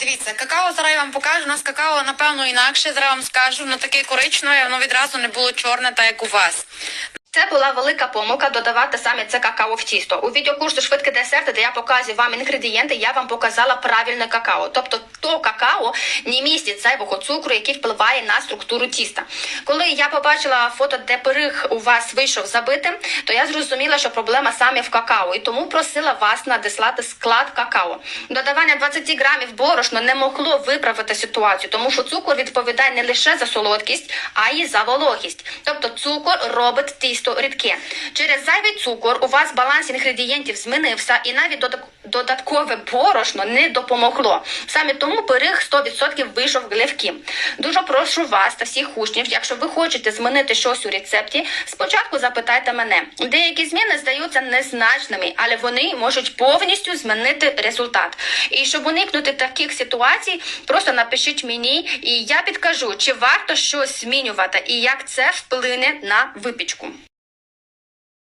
Дивіться, какао зараз я вам покажу. У нас какао, напевно, інакше. Зараз вам скажу. Воно таке коричневе, воно відразу не було чорне, так як у вас. Це була велика помилка додавати саме це какао в тісто. У відеокурсу швидкі десерти, де я показую вам інгредієнти, я вам показала правильне какао. Тобто то какао не містить зайвого цукру, який впливає на структуру тіста. Коли я побачила фото, де пиріг у вас вийшов забитим, то я зрозуміла, що проблема саме в какао, і тому просила вас надіслати склад какао. Додавання 20 грамів борошна не могло виправити ситуацію, тому що цукор відповідає не лише за солодкість, а й за вологість. Тобто цукор робить тісто рідке. Через зайвий цукор у вас баланс інгредієнтів змінився, і навіть додак- додаткове борошно не допомогло. Саме тому пиріг 100% вийшов гливким. Дуже прошу вас та всіх учнів, якщо ви хочете змінити щось у рецепті, спочатку запитайте мене. Деякі зміни здаються незначними, але вони можуть повністю змінити результат. І щоб уникнути таких ситуацій, просто напишіть мені, і я підкажу, чи варто щось змінювати, і як це вплине на випічку.